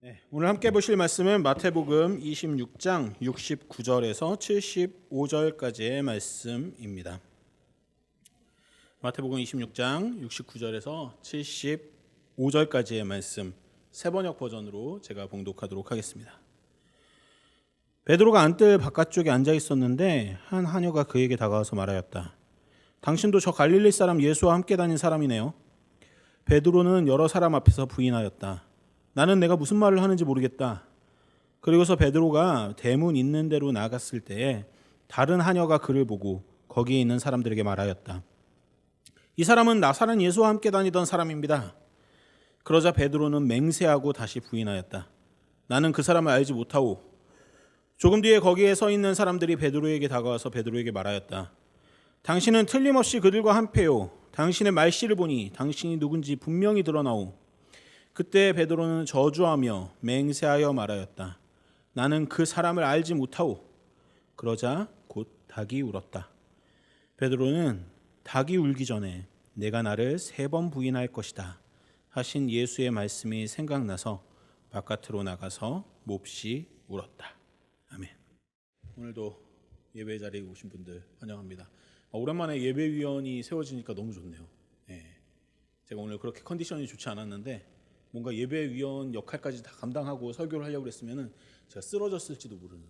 네, 오늘 함께 보실 말씀은 마태복음 26장 69절에서 75절까지의 말씀입니다. 마태복음 26장 69절에서 75절까지의 말씀 세 번역 버전으로 제가 봉독하도록 하겠습니다. 베드로가 안뜰 바깥쪽에 앉아 있었는데 한 하녀가 그에게 다가와서 말하였다. 당신도 저 갈릴리 사람 예수와 함께 다닌 사람이네요. 베드로는 여러 사람 앞에서 부인하였다. 나는 내가 무슨 말을 하는지 모르겠다. 그리고서 베드로가 대문 있는 데로 나갔을 때에 다른 하녀가 그를 보고 거기에 있는 사람들에게 말하였다. 이 사람은 나사렛 예수와 함께 다니던 사람입니다. 그러자 베드로는 맹세하고 다시 부인하였다. 나는 그 사람을 알지 못하오. 조금 뒤에 거기에 서 있는 사람들이 베드로에게 다가와서 베드로에게 말하였다. 당신은 틀림없이 그들과 한패요. 당신의 말씨를 보니 당신이 누군지 분명히 드러나오. 그때 베드로는 저주하며 맹세하여 말하였다. 나는 그 사람을 알지 못하오. 그러자 곧 닭이 울었다. 베드로는 닭이 울기 전에 내가 나를 세 번 부인할 것이다. 하신 예수의 말씀이 생각나서 바깥으로 나가서 몹시 울었다. 아멘. 오늘도 예배 자리에 오신 분들 환영합니다. 아, 오랜만에 예배위원이 세워지니까 너무 좋네요. 예. 제가 오늘 그렇게 컨디션이 좋지 않았는데 뭔가 예배위원 역할까지 다 감당하고 설교를 하려고 했으면은 제가 쓰러졌을지도 모르는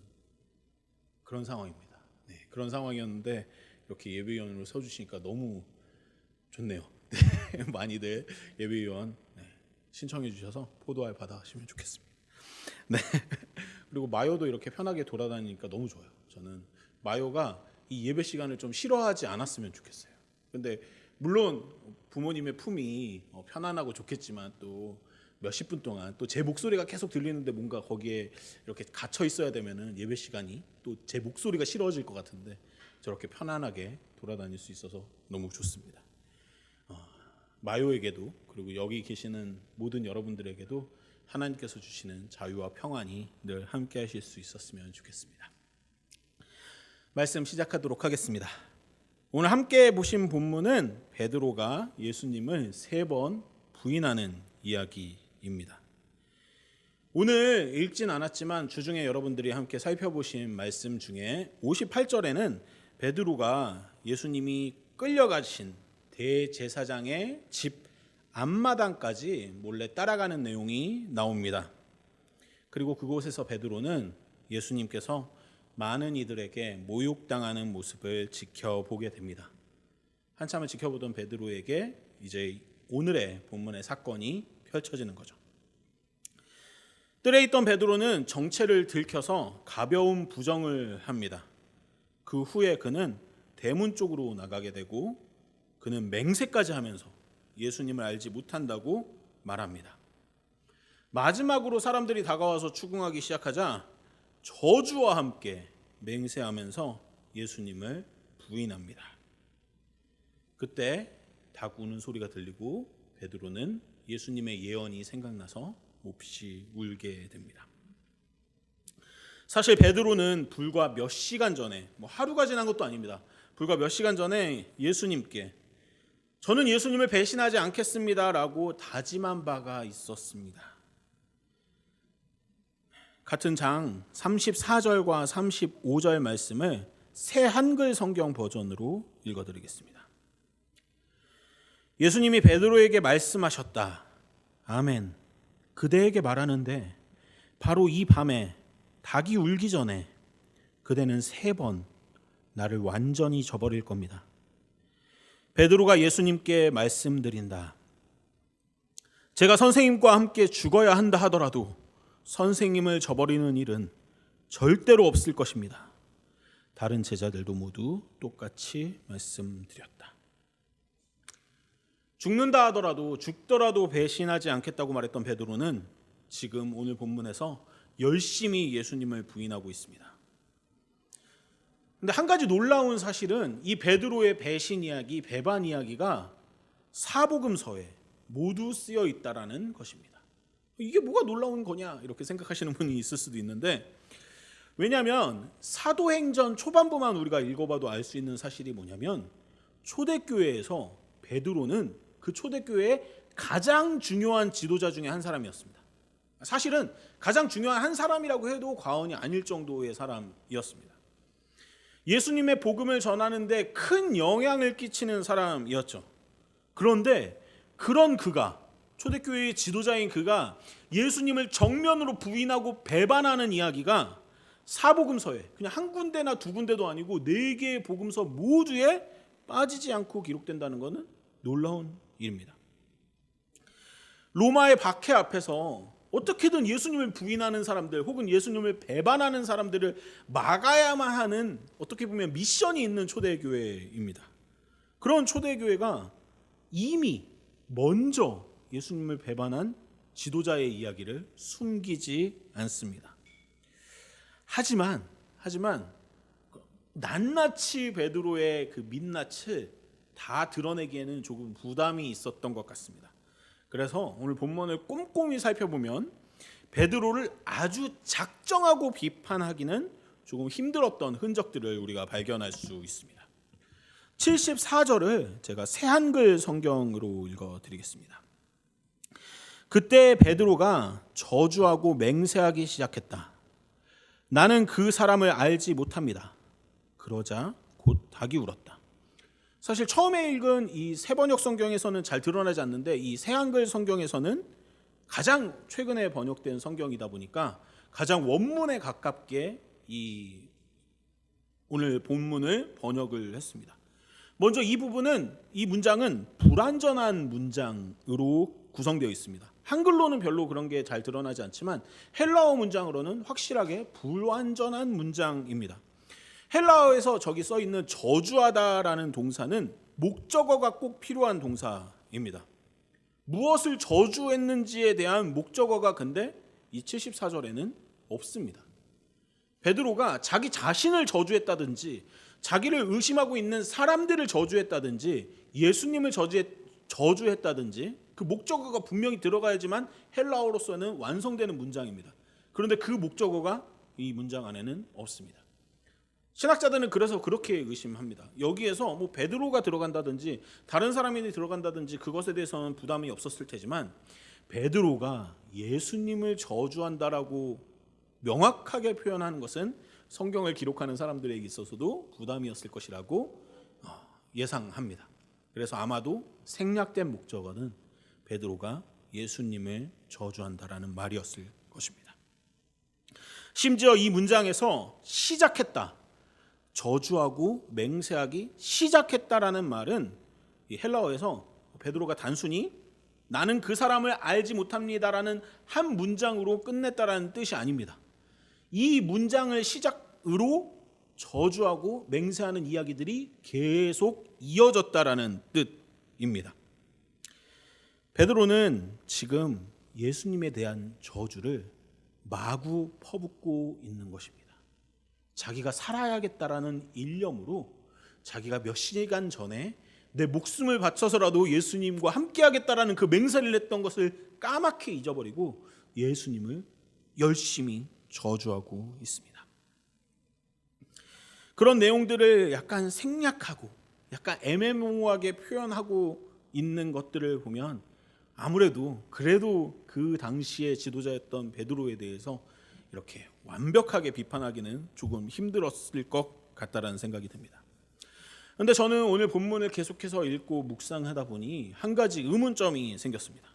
그런 상황입니다. 네, 그런 상황이었는데 이렇게 예배위원으로 서주시니까 너무 좋네요. 네, 많이들 예배위원 네, 신청해 주셔서 포도알 받아가시면 좋겠습니다. 네. 그리고 마요도 이렇게 편하게 돌아다니니까 너무 좋아요. 저는 마요가 이 예배 시간을 좀 싫어하지 않았으면 좋겠어요. 근데 물론 부모님의 품이 어, 편안하고 좋겠지만 또 몇십 분 동안 또 제 목소리가 계속 들리는데 뭔가 거기에 이렇게 갇혀 있어야 되면은 예배 시간이 또 제 목소리가 싫어질 것 같은데 저렇게 편안하게 돌아다닐 수 있어서 너무 좋습니다. 어, 마요에게도 그리고 여기 계시는 모든 여러분들에게도 하나님께서 주시는 자유와 평안이 늘 함께 하실 수 있었으면 좋겠습니다. 말씀 시작하도록 하겠습니다. 오늘 함께 보신 본문은 베드로가 예수님을 세 번 부인하는 이야기 입니다. 오늘 읽진 않았지만 주중에 여러분들이 함께 살펴보신 말씀 중에 58절에는 베드로가 예수님이 끌려가신 대제사장의 집 앞마당까지 몰래 따라가는 내용이 나옵니다. 그리고 그곳에서 베드로는 예수님께서 많은 이들에게 모욕당하는 모습을 지켜보게 됩니다. 한참을 지켜보던 베드로에게 이제 오늘의 본문의 사건이 펼쳐지는 거죠. 뜰에 있던 베드로는 정체를 들켜서 가벼운 부정을 합니다. 그 후에 그는 대문 쪽으로 나가게 되고 그는 맹세까지 하면서 예수님을 알지 못한다고 말합니다. 마지막으로 사람들이 다가와서 추궁하기 시작하자 저주와 함께 맹세하면서 예수님을 부인합니다. 그때 닭 우는 소리가 들리고 베드로는 예수님의 예언이 생각나서 몹시 울게 됩니다. 사실 베드로는 불과 몇 시간 전에 뭐 하루가 지난 것도 아닙니다. 불과 몇 시간 전에 예수님께 저는 예수님을 배신하지 않겠습니다라고 다짐한 바가 있었습니다. 같은 장 34절과 35절 말씀을 새 한글 성경 버전으로 읽어 드리겠습니다. 예수님이 베드로에게 말씀하셨다. 아멘. 그대에게 말하는데 바로 이 밤에 닭이 울기 전에 그대는 세 번 나를 완전히 저버릴 겁니다. 베드로가 예수님께 말씀드린다. 제가 선생님과 함께 죽어야 한다 하더라도 선생님을 저버리는 일은 절대로 없을 것입니다. 다른 제자들도 모두 똑같이 말씀드렸다. 죽는다 하더라도 죽더라도 배신하지 않겠다고 말했던 베드로는 지금 오늘 본문에서 열심히 예수님을 부인하고 있습니다. 근데 한 가지 놀라운 사실은 이 베드로의 배신 이야기, 배반 이야기가 사복음서에 모두 쓰여 있다라는 것입니다. 이게 뭐가 놀라운 거냐 이렇게 생각하시는 분이 있을 수도 있는데 왜냐하면 사도행전 초반부만 우리가 읽어봐도 알 수 있는 사실이 뭐냐면 초대교회에서 베드로는 그 초대교회의 가장 중요한 지도자 중에 한 사람이었습니다. 사실은 가장 중요한 한 사람이라고 해도 과언이 아닐 정도의 사람이었습니다. 예수님의 복음을 전하는데 큰 영향을 끼치는 사람이었죠. 그런데 그런 그가 초대교회의 지도자인 그가 예수님을 정면으로 부인하고 배반하는 이야기가 사복음서에 그냥 한 군데나 두 군데도 아니고 네 개의 복음서 모두에 빠지지 않고 기록된다는 것은 놀라운 일입니다. 로마의 박해 앞에서 어떻게든 예수님을 부인하는 사람들 혹은 예수님을 배반하는 사람들을 막아야만 하는 어떻게 보면 미션이 있는 초대교회입니다. 그런 초대교회가 이미 먼저 예수님을 배반한 지도자의 이야기를 숨기지 않습니다. 하지만 하지만 낱낱이 베드로의 그 민낯을 다 드러내기에는 조금 부담이 있었던 것 같습니다. 그래서 오늘 본문을 꼼꼼히 살펴보면 베드로를 아주 작정하고 비판하기는 조금 힘들었던 흔적들을 우리가 발견할 수 있습니다. 74절을 제가 새한글 성경으로 읽어 드리겠습니다. 그때 베드로가 저주하고 맹세하기 시작했다. 나는 그 사람을 알지 못합니다. 그러자 곧 닭이 울었다. 사실 처음에 읽은 이 세번역 성경에서는 잘 드러나지 않는데 이 새한글 성경에서는 가장 최근에 번역된 성경이다 보니까 가장 원문에 가깝게 이 오늘 본문을 번역을 했습니다. 먼저 이 부분은 이 문장은 불완전한 문장으로 구성되어 있습니다. 한글로는 별로 그런 게 잘 드러나지 않지만 헬라어 문장으로는 확실하게 불완전한 문장입니다. 헬라어에서 저기 써 있는 저주하다라는 동사는 목적어가 꼭 필요한 동사입니다. 무엇을 저주했는지에 대한 목적어가 근데 이 74절에는 없습니다. 베드로가 자기 자신을 저주했다든지 자기를 의심하고 있는 사람들을 저주했다든지 예수님을 저주했, 저주했다든지 그 목적어가 분명히 들어가야지만 헬라어로서는 완성되는 문장입니다. 그런데 그 목적어가 이 문장 안에는 없습니다. 신학자들은 그래서 그렇게 의심합니다. 여기에서 뭐 베드로가 들어간다든지 다른 사람이 들어간다든지 그것에 대해서는 부담이 없었을 테지만 베드로가 예수님을 저주한다라고 명확하게 표현하는 것은 성경을 기록하는 사람들에게 있어서도 부담이었을 것이라고 어, 예상합니다. 그래서 아마도 생략된 목적어는 베드로가 예수님을 저주한다라는 말이었을 것입니다. 심지어 이 문장에서 시작했다. 저주하고 맹세하기 시작했다라는 말은 헬라어에서 베드로가 단순히 나는 그 사람을 알지 못합니다라는 한 문장으로 끝냈다라는 뜻이 아닙니다. 이 문장을 시작으로 저주하고 맹세하는 이야기들이 계속 이어졌다라는 뜻입니다. 베드로는 지금 예수님에 대한 저주를 마구 퍼붓고 있는 것입니다. 자기가 살아야겠다라는 일념으로 자기가 몇 시간 전에 내 목숨을 바쳐서라도 예수님과 함께하겠다라는 그 맹세를 했던 것을 까맣게 잊어버리고 예수님을 열심히 저주하고 있습니다. 그런 내용들을 약간 생략하고 약간 애매모호하게 표현하고 있는 것들을 보면 아무래도 그래도 그 당시의 지도자였던 베드로에 대해서 이렇게 완벽하게 비판하기는 조금 힘들었을 것 같다라는 생각이 듭니다. 그런데 저는 오늘 본문을 계속해서 읽고 묵상하다 보니 한 가지 의문점이 생겼습니다.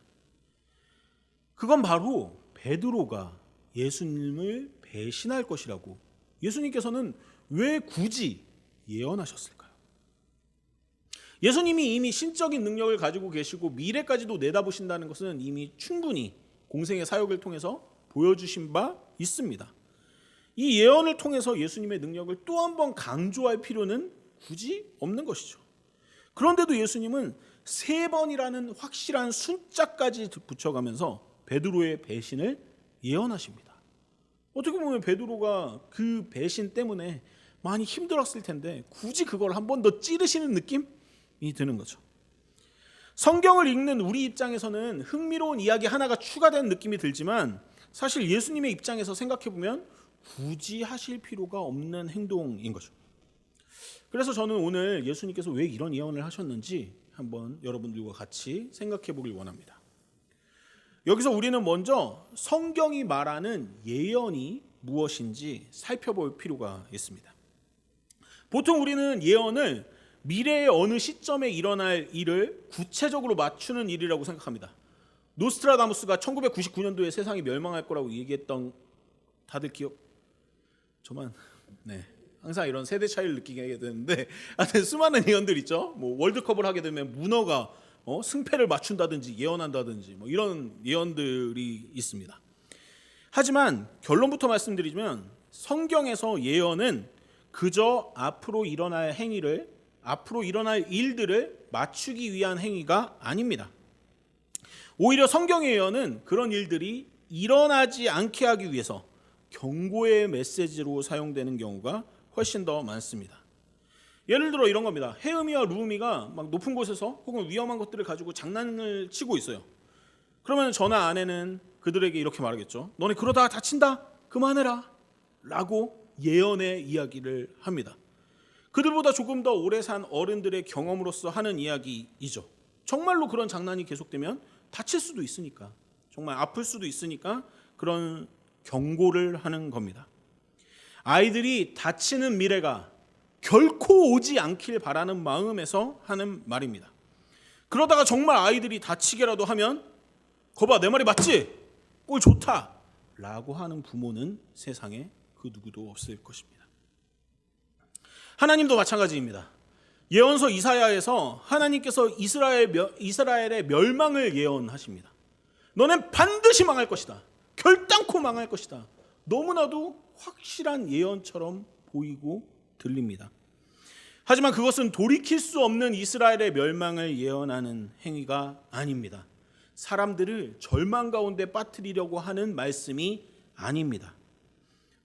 그건 바로 베드로가 예수님을 배신할 것이라고 예수님께서는 왜 굳이 예언하셨을까요? 예수님이 이미 신적인 능력을 가지고 계시고 미래까지도 내다보신다는 것은 이미 충분히 공생의 사역을 통해서 보여주신 바 있습니다. 이 예언을 통해서 예수님의 능력을 또 한 번 강조할 필요는 굳이 없는 것이죠. 그런데도 예수님은 세 번이라는 확실한 숫자까지 붙여가면서 베드로의 배신을 예언하십니다. 어떻게 보면 베드로가 그 배신 때문에 많이 힘들었을 텐데 굳이 그걸 한 번 더 찌르시는 느낌이 드는 거죠. 성경을 읽는 우리 입장에서는 흥미로운 이야기 하나가 추가된 느낌이 들지만 사실 예수님의 입장에서 생각해 보면 굳이 하실 필요가 없는 행동인 거죠. 그래서 저는 오늘 예수님께서 왜 이런 예언을 하셨는지 한번 여러분들과 같이 생각해 보길 원합니다. 여기서 우리는 먼저 성경이 말하는 예언이 무엇인지 살펴볼 필요가 있습니다. 보통 우리는 예언을 미래의 어느 시점에 일어날 일을 구체적으로 맞추는 일이라고 생각합니다. 노스트라다무스가 1999년도에 세상이 멸망할 거라고 얘기했던 다들 기억 저만 네 항상 이런 세대 차이를 느끼게 되는데 하여튼 수많은 예언들 있죠. 뭐 월드컵을 하게 되면 문어가 어, 승패를 맞춘다든지 예언한다든지 뭐 이런 예언들이 있습니다. 하지만 결론부터 말씀드리면 성경에서 예언은 그저 앞으로 일어날 행위를 앞으로 일어날 일들을 맞추기 위한 행위가 아닙니다. 오히려 성경의 예언은 그런 일들이 일어나지 않게 하기 위해서 경고의 메시지로 사용되는 경우가 훨씬 더 많습니다. 예를 들어 이런 겁니다. 혜음이와 루음이가 막 높은 곳에서 혹은 위험한 것들을 가지고 장난을 치고 있어요. 그러면 전화 아내는 그들에게 이렇게 말하겠죠. 너네 그러다가 다친다. 그만해라. 라고 예언의 이야기를 합니다. 그들보다 조금 더 오래 산 어른들의 경험으로서 하는 이야기이죠. 정말로 그런 장난이 계속되면 다칠 수도 있으니까 정말 아플 수도 있으니까 그런 경고를 하는 겁니다. 아이들이 다치는 미래가 결코 오지 않길 바라는 마음에서 하는 말입니다. 그러다가 정말 아이들이 다치게라도 하면 거봐 내 말이 맞지? 꼴 좋다 라고 하는 부모는 세상에 그 누구도 없을 것입니다. 하나님도 마찬가지입니다. 예언서 이사야에서 하나님께서 이스라엘 멸- 이스라엘의 멸망을 예언하십니다. 너는 반드시 망할 것이다. 결단코 망할 것이다. 너무나도 확실한 예언처럼 보이고 들립니다. 하지만 그것은 돌이킬 수 없는 이스라엘의 멸망을 예언하는 행위가 아닙니다. 사람들을 절망 가운데 빠뜨리려고 하는 말씀이 아닙니다.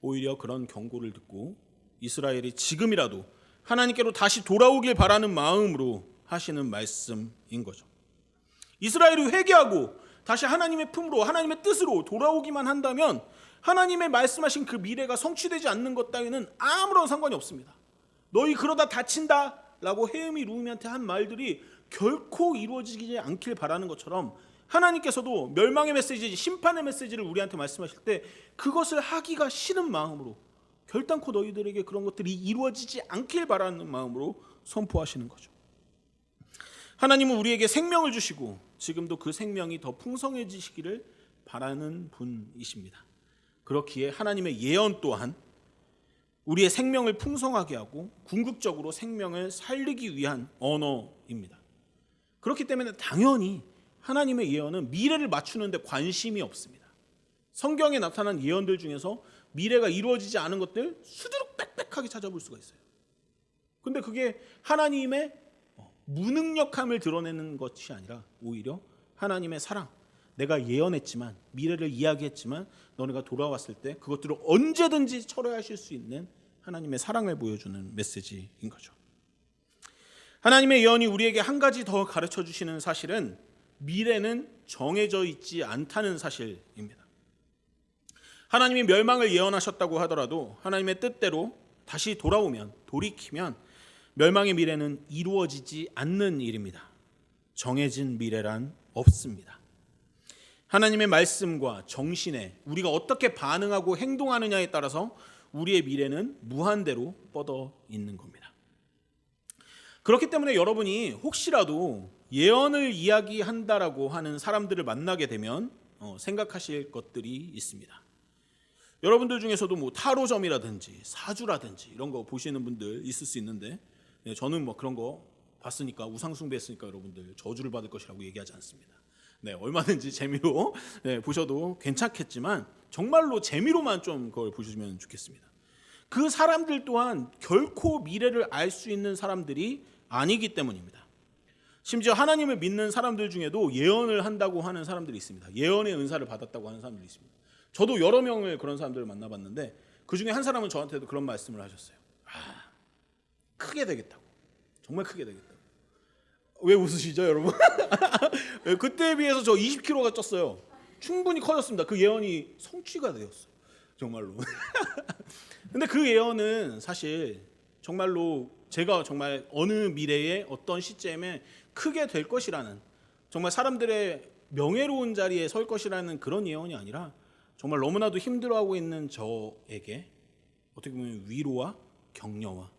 오히려 그런 경고를 듣고 이스라엘이 지금이라도 하나님께로 다시 돌아오길 바라는 마음으로 하시는 말씀인 거죠. 이스라엘이 회개하고 다시 하나님의 품으로 하나님의 뜻으로 돌아오기만 한다면 하나님의 말씀하신 그 미래가 성취되지 않는 것 따위는 아무런 상관이 없습니다. 너희 그러다 다친다 라고 헤음이 루미한테 한 말들이 결코 이루어지지 않길 바라는 것처럼 하나님께서도 멸망의 메시지, 심판의 메시지를 우리한테 말씀하실 때 그것을 하기가 싫은 마음으로 결단코 너희들에게 그런 것들이 이루어지지 않길 바라는 마음으로 선포하시는 거죠. 하나님은 우리에게 생명을 주시고 지금도 그 생명이 더 풍성해지시기를 바라는 분이십니다. 그렇기에 하나님의 예언 또한 우리의 생명을 풍성하게 하고 궁극적으로 생명을 살리기 위한 언어입니다. 그렇기 때문에 당연히 하나님의 예언은 미래를 맞추는데 관심이 없습니다. 성경에 나타난 예언들 중에서 미래가 이루어지지 않은 것들 수두룩 빽빽하게 찾아볼 수가 있어요. 근데 그게 하나님의 무능력함을 드러내는 것이 아니라 오히려 하나님의 사랑. 내가 예언했지만 미래를 이야기했지만 너네가 돌아왔을 때 그것들을 언제든지 철회하실 수 있는 하나님의 사랑을 보여주는 메시지인 거죠. 하나님의 예언이 우리에게 한 가지 더 가르쳐 주시는 사실은 미래는 정해져 있지 않다는 사실입니다. 하나님이 멸망을 예언하셨다고 하더라도 하나님의 뜻대로 다시 돌아오면 돌이키면 멸망의 미래는 이루어지지 않는 일입니다. 정해진 미래란 없습니다. 하나님의 말씀과 정신에 우리가 어떻게 반응하고 행동하느냐에 따라서 우리의 미래는 무한대로 뻗어 있는 겁니다. 그렇기 때문에 여러분이 혹시라도 예언을 이야기한다라고 하는 사람들을 만나게 되면 어, 생각하실 것들이 있습니다. 여러분들 중에서도 뭐 타로점이라든지 사주라든지 이런 거 보시는 분들 있을 수 있는데 네, 저는 뭐 그런 거 봤으니까 우상 숭배했으니까 여러분들 저주를 받을 것이라고 얘기하지 않습니다. 네, 얼마든지 재미로 네, 보셔도 괜찮겠지만 정말로 재미로만 좀 그걸 보시면 좋겠습니다. 그 사람들 또한 결코 미래를 알 수 있는 사람들이 아니기 때문입니다. 심지어 하나님을 믿는 사람들 중에도 예언을 한다고 하는 사람들이 있습니다. 예언의 은사를 받았다고 하는 사람들이 있습니다. 저도 여러 명을 그런 사람들을 만나봤는데 그 중에 한 사람은 저한테도 그런 말씀을 하셨어요. 아, 크게 되겠다고. 정말 크게 되겠다고. 왜 웃으시죠, 여러분? 그때에 비해서 저 20kg가 쪘어요. 충분히 커졌습니다. 그 예언이 성취가 되었어요. 정말로. 근데 그 예언은 사실 정말로 제가 정말 어느 미래에 어떤 시점에 크게 될 것이라는 정말 사람들의 명예로운 자리에 설 것이라는 그런 예언이 아니라 정말 너무나도 힘들어하고 있는 저에게 어떻게 보면 위로와 격려와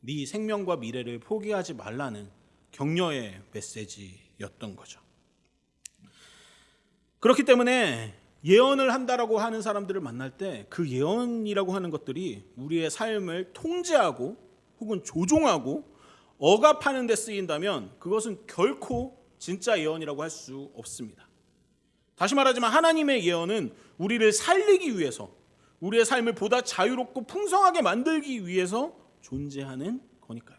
네 생명과 미래를 포기하지 말라는 격려의 메시지였던 거죠. 그렇기 때문에 예언을 한다라고 하는 사람들을 만날 때 그 예언이라고 하는 것들이 우리의 삶을 통제하고 혹은 조종하고 억압하는 데 쓰인다면 그것은 결코 진짜 예언이라고 할 수 없습니다. 다시 말하지만 하나님의 예언은 우리를 살리기 위해서 우리의 삶을 보다 자유롭고 풍성하게 만들기 위해서 존재하는 거니까요.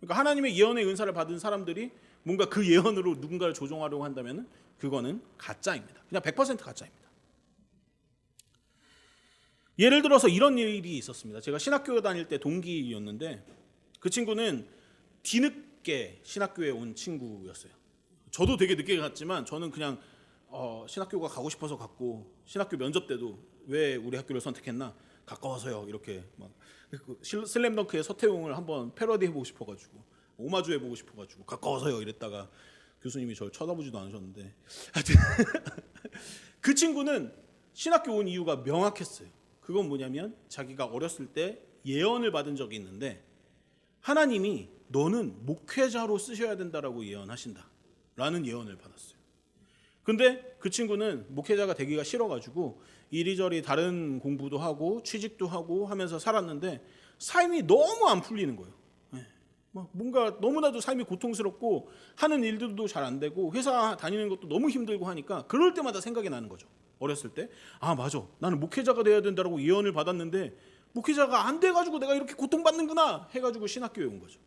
그러니까 하나님의 예언의 은사를 받은 사람들이 뭔가 그 예언으로 누군가를 조종하려고 한다면 그거는 가짜입니다. 그냥 100% 가짜입니다. 예를 들어서 이런 일이 있었습니다. 제가 신학교 다닐 때 동기였는데 그 친구는 뒤늦게 신학교에 온 친구였어요. 저도 되게 늦게 갔지만 저는 그냥 어, 신학교가 가고 싶어서 갔고 신학교 면접 때도 왜 우리 학교를 선택했나 가까워서요 이렇게 막 그 슬램덩크의 서태웅을 한번 패러디 해보고 싶어가지고 오마주 해보고 싶어가지고 가까워서요 이랬다가 교수님이 저를 쳐다보지도 않으셨는데 하여튼 그 친구는 신학교 온 이유가 명확했어요. 그건 뭐냐면 자기가 어렸을 때 예언을 받은 적이 있는데 하나님이 너는 목회자로 쓰셔야 된다라고 예언하신다. 라는 예언을 받았어요. 근데 그 친구는 목회자가 되기가 싫어가지고 이리저리 다른 공부도 하고 취직도 하고 하면서 살았는데 삶이 너무 안 풀리는 거예요. 예. 막 뭔가 너무나도 삶이 고통스럽고 하는 일들도 잘 안 되고 회사 다니는 것도 너무 힘들고 하니까 그럴 때마다 생각이 나는 거죠. 어렸을 때. 아, 맞아. 나는 목회자가 돼야 된다라고 예언을 받았는데 목회자가 안 돼 가지고 내가 이렇게 고통받는구나 해 가지고 신학교에 온 거죠.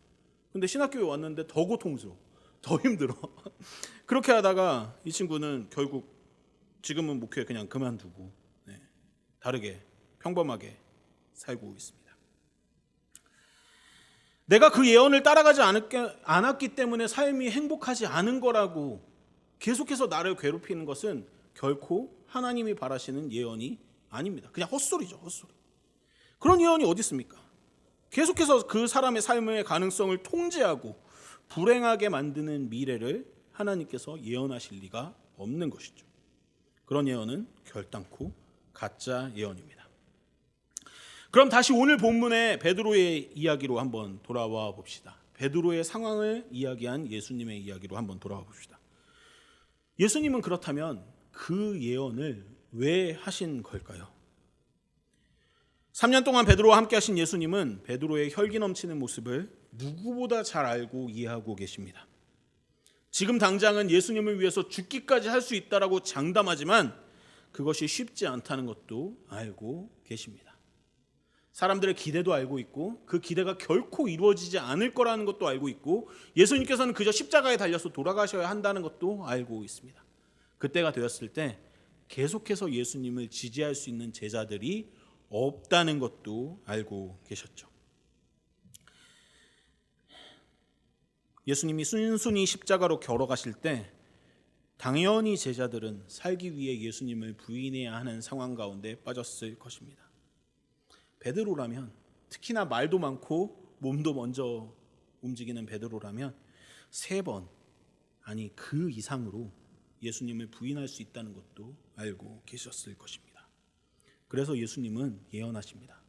근데 신학교에 왔는데 더 고통스러워. 더 힘들어. 그렇게 하다가 이 친구는 결국 지금은 목회 그냥 그만두고 네, 다르게 평범하게 살고 있습니다. 내가 그 예언을 따라가지 않았기, 때문에 삶이 행복하지 않은 거라고 계속해서 나를 괴롭히는 것은 결코 하나님이 바라시는 예언이 아닙니다. 그냥 헛소리죠, 헛소리. 그런 예언이 어디 있습니까? 계속해서 그 사람의 삶의 가능성을 통제하고 불행하게 만드는 미래를 하나님께서 예언하실 리가 없는 것이죠. 그런 예언은 결단코 가짜 예언입니다. 그럼 다시 오늘 본문의 베드로의 이야기로 한번 돌아와 봅시다. 베드로의 상황을 이야기한 예수님의 이야기로 한번 돌아와 봅시다. 예수님은 그렇다면 그 예언을 왜 하신 걸까요? 3년 동안 베드로와 함께 하신 예수님은 베드로의 혈기 넘치는 모습을 누구보다 잘 알고 이해하고 계십니다. 지금 당장은 예수님을 위해서 죽기까지 할 수 있다라고 장담하지만 그것이 쉽지 않다는 것도 알고 계십니다. 사람들의 기대도 알고 있고 그 기대가 결코 이루어지지 않을 거라는 것도 알고 있고 예수님께서는 그저 십자가에 달려서 돌아가셔야 한다는 것도 알고 있습니다. 그때가 되었을 때 계속해서 예수님을 지지할 수 있는 제자들이 없다는 것도 알고 계셨죠. 예수님이 순순히 십자가로 걸어가실 때 당연히 제자들은 살기 위해 예수님을 부인해야 하는 상황 가운데 빠졌을 것입니다. 베드로라면 특히나 말도 많고 몸도 먼저 움직이는 베드로라면 세 번 아니 그 이상으로 예수님을 부인할 수 있다는 것도 알고 계셨을 것입니다. 그래서 예수님은 예언하십니다.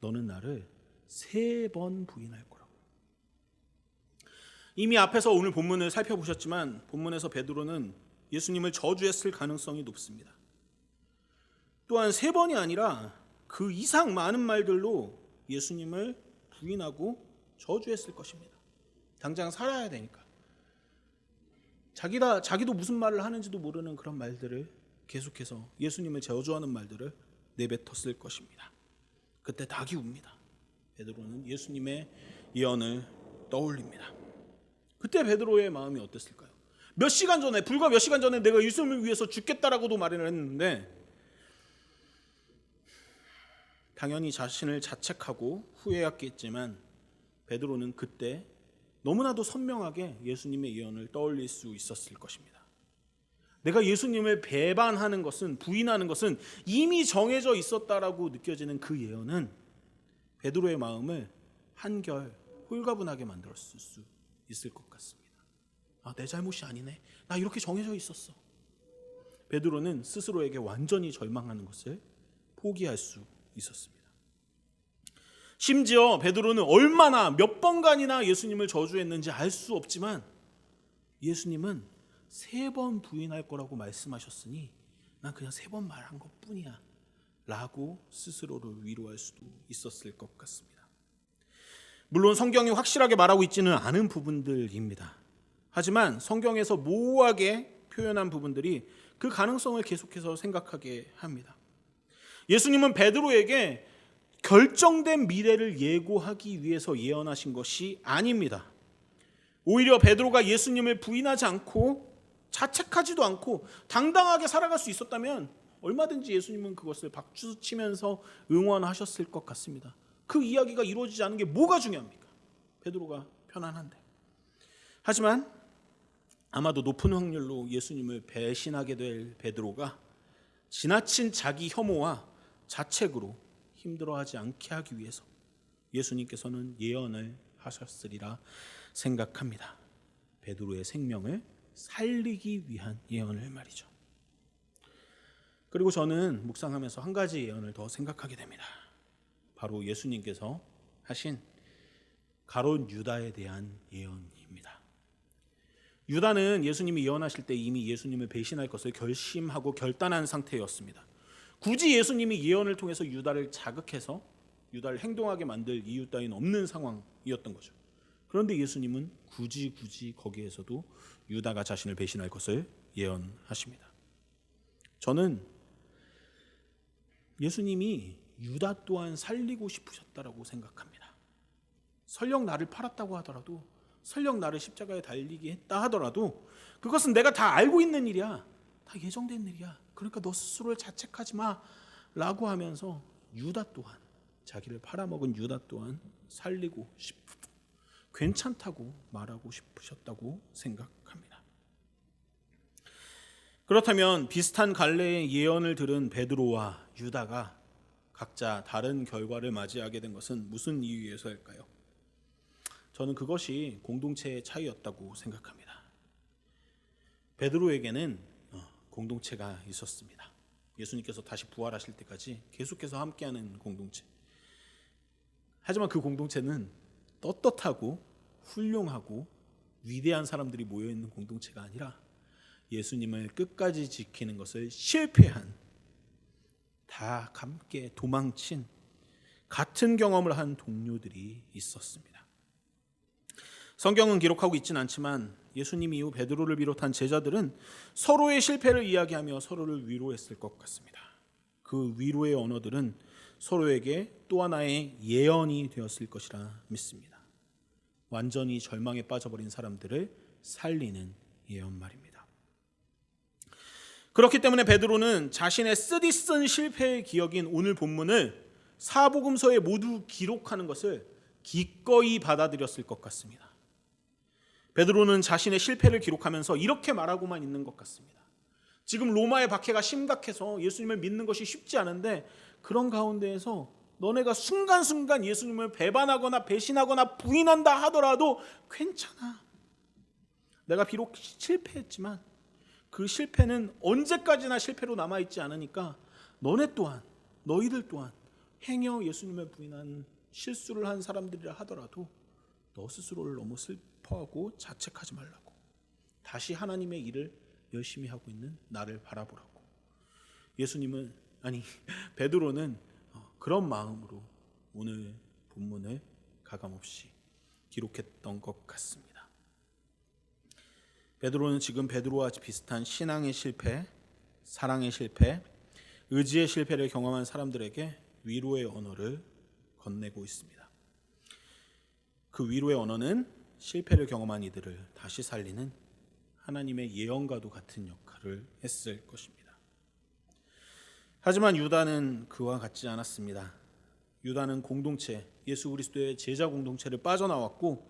너는 나를 세 번 부인할 거라. 이미 앞에서 오늘 본문을 살펴보셨지만 본문에서 베드로는 예수님을 저주했을 가능성이 높습니다. 또한 세 번이 아니라 그 이상 많은 말들로 예수님을 부인하고 저주했을 것입니다. 당장 살아야 되니까. 자기가 자기도 무슨 말을 하는지도 모르는 그런 말들을 계속해서 예수님을 저주하는 말들을 내뱉었을 것입니다. 그때 닭이 웁니다. 베드로는 예수님의 예언을 떠올립니다. 그때 베드로의 마음이 어땠을까요? 몇 시간 전에 불과 몇 시간 전에 내가 예수님을 위해서 죽겠다라고도 말을 했는데 당연히 자신을 자책하고 후회했겠지만 베드로는 그때 너무나도 선명하게 예수님의 예언을 떠올릴 수 있었을 것입니다. 내가 예수님을 배반하는 것은 부인하는 것은 이미 정해져 있었다라고 느껴지는 그 예언은 베드로의 마음을 한결 홀가분하게 만들었을 수 있을 것 같습니다. 아, 내 잘못이 아니네. 나 이렇게 정해져 있었어. 베드로는 스스로에게 완전히 절망하는 것을 포기할 수 있었습니다. 심지어 베드로는 얼마나 몇 번간이나 예수님을 저주했는지 알 수 없지만 예수님은 세 번 부인할 거라고 말씀하셨으니 난 그냥 세 번 말한 것 뿐이야. 라고 스스로를 위로할 수도 있었을 것 같습니다. 물론 성경이 확실하게 말하고 있지는 않은 부분들입니다. 하지만 성경에서 모호하게 표현한 부분들이 그 가능성을 계속해서 생각하게 합니다. 예수님은 베드로에게 결정된 미래를 예고하기 위해서 예언하신 것이 아닙니다. 오히려 베드로가 예수님을 부인하지 않고 자책하지도 않고 당당하게 살아갈 수 있었다면 얼마든지 예수님은 그것을 박수 치면서 응원하셨을 것 같습니다. 그 이야기가 이루어지지 않은 게 뭐가 중요합니까? 베드로가 편안한데. 하지만 아마도 높은 확률로 예수님을 배신하게 될 베드로가 지나친 자기 혐오와 자책으로 힘들어하지 않게 하기 위해서 예수님께서는 예언을 하셨으리라 생각합니다. 베드로의 생명을 살리기 위한 예언을 말이죠. 그리고 저는 묵상하면서 한 가지 예언을 더 생각하게 됩니다. 바로 예수님께서 하신 가론 유다에 대한 예언입니다. 유다는 예수님이 예언하실 때 이미 예수님을 배신할 것을 결심하고 결단한 상태였습니다. 굳이 예수님이 예언을 통해서 유다를 자극해서 유다를 행동하게 만들 이유 따윈 없는 상황이었던 거죠. 그런데 예수님은 굳이 굳이 거기에서도 유다가 자신을 배신할 것을 예언하십니다. 저는 예수님이 유다 또한 살리고 싶으셨다라고 생각합니다. 설령 나를 팔았다고 하더라도 설령 나를 십자가에 달리게 했다 하더라도 그것은 내가 다 알고 있는 일이야. 다 예정된 일이야. 그러니까 너 스스로를 자책하지 마 라고 하면서 유다 또한 자기를 팔아먹은 유다 또한 살리고 싶고 괜찮다고 말하고 싶으셨다고 생각합니다. 그렇다면 비슷한 갈래의 예언을 들은 베드로와 유다가 각자 다른 결과를 맞이하게 된 것은 무슨 이유에서일까요? 저는 그것이 공동체의 차이였다고 생각합니다. 베드로에게는 어, 공동체가 있었습니다. 예수님께서 다시 부활하실 때까지 계속해서 함께하는 공동체. 하지만 그 공동체는 떳떳하고 훌륭하고 위대한 사람들이 모여 있는 공동체가 아니라 예수님을 끝까지 지키는 것을 실패한 다 함께 도망친 같은 경험을 한 동료들이 있었습니다. 성경은 기록하고 있지는 않지만 예수님 이후 베드로를 비롯한 제자들은 서로의 실패를 이야기하며 서로를 위로했을 것 같습니다. 그 위로의 언어들은 서로에게 또 하나의 예언이 되었을 것이라 믿습니다. 완전히 절망에 빠져버린 사람들을 살리는 예언 말입니다. 그렇기 때문에 베드로는 자신의 쓰디쓴 실패의 기억인 오늘 본문을 사복음서에 모두 기록하는 것을 기꺼이 받아들였을 것 같습니다. 베드로는 자신의 실패를 기록하면서 이렇게 말하고만 있는 것 같습니다. 지금 로마의 박해가 심각해서 예수님을 믿는 것이 쉽지 않은데 그런 가운데에서 너네가 순간순간 예수님을 배반하거나 배신하거나 부인한다 하더라도 괜찮아. 내가 비록 실패했지만 그 실패는 언제까지나 실패로 남아있지 않으니까 너네 또한 너희들 또한 행여 예수님을 부인한 실수를 한 사람들이라 하더라도 너 스스로를 너무 슬 퍼하고 자책하지 말라고 다시 하나님의 일을 열심히 하고 있는 나를 바라보라고 예수님은 아니 베드로는 어, 그런 마음으로 오늘 본문을 가감없이 기록했던 것 같습니다. 베드로는 지금 베드로와 비슷한 신앙의 실패, 사랑의 실패, 의지의 실패를 경험한 사람들에게 위로의 언어를 건네고 있습니다. 그 위로의 언어는 실패를 경험한 이들을 다시 살리는 하나님의 예언과도 같은 역할을 했을 것입니다. 하지만 유다는 그와 같지 않았습니다. 유다는 공동체, 예수 그리스도의 제자 공동체를 빠져나왔고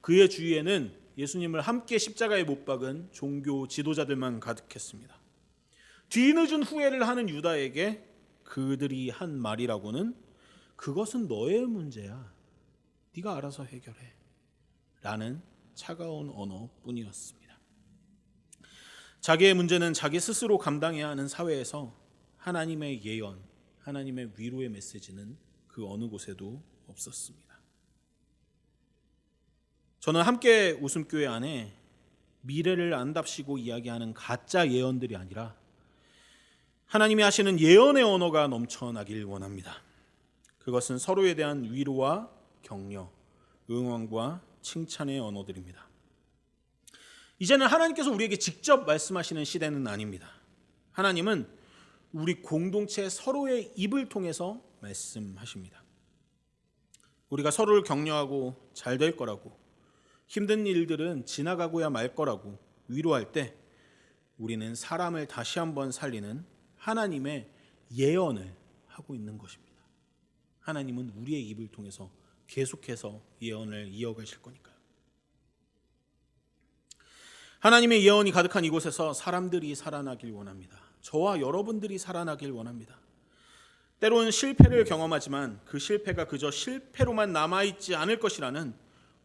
그의 주위에는 예수님을 함께 십자가에 못 박은 종교 지도자들만 가득했습니다. 뒤늦은 후회를 하는 유다에게 그들이 한 말이라고는 그것은 너의 문제야. 네가 알아서 해결해. 라는 차가운 언어뿐이었습니다. 자기의 문제는 자기 스스로 감당해야 하는 사회에서 하나님의 예언, 하나님의 위로의 메시지는 그 어느 곳에도 없었습니다. 저는 함께 웃음교회 안에 미래를 안답시고 이야기하는 가짜 예언들이 아니라 하나님이 하시는 예언의 언어가 넘쳐나길 원합니다. 그것은 서로에 대한 위로와 격려, 응원과 칭찬의 언어들입니다. 이제는 하나님께서 우리에게 직접 말씀하시는 시대는 아닙니다. 하나님은 우리 공동체 서로의 입을 통해서 말씀하십니다. 우리가 서로를 격려하고 잘 될 거라고 힘든 일들은 지나가고야 말 거라고 위로할 때 우리는 사람을 다시 한번 살리는 하나님의 예언을 하고 있는 것입니다. 하나님은 우리의 입을 통해서 계속해서 예언을 이어가실 거니까요. 하나님의 예언이 가득한 이곳에서 사람들이 살아나길 원합니다. 저와 여러분들이 살아나길 원합니다. 때로는 실패를 경험하지만 그 실패가 그저 실패로만 남아있지 않을 것이라는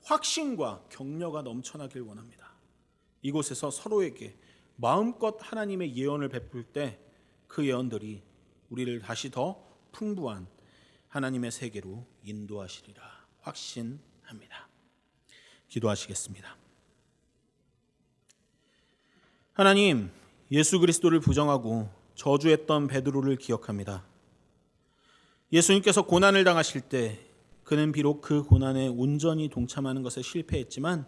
확신과 격려가 넘쳐나길 원합니다. 이곳에서 서로에게 마음껏 하나님의 예언을 베풀 때 그 예언들이 우리를 다시 더 풍부한 하나님의 세계로 인도하시리라 확신합니다. 기도하시겠습니다. 하나님, 예수 그리스도를 부정하고 저주했던 베드로를 기억합니다. 예수님께서 고난을 당하실 때 그는 비록 그 고난에 온전히 동참하는 것에 실패했지만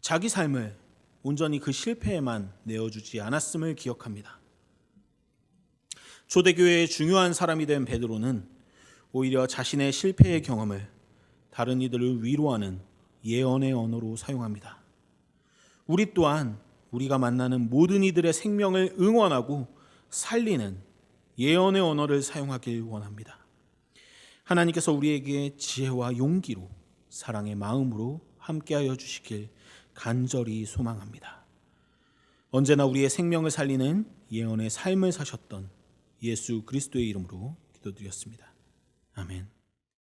자기 삶을 온전히 그 실패에만 내어주지 않았음을 기억합니다. 초대교회의 중요한 사람이 된 베드로는 오히려 자신의 실패의 경험을 다른 이들을 위로하는 예언의 언어로 사용합니다. 우리 또한 우리가 만나는 모든 이들의 생명을 응원하고 살리는 예언의 언어를 사용하길 원합니다. 하나님께서 우리에게 지혜와 용기로 사랑의 마음으로 함께하여 주시길 간절히 소망합니다. 언제나 우리의 생명을 살리는 예언의 삶을 사셨던 예수 그리스도의 이름으로 기도드렸습니다. 아멘.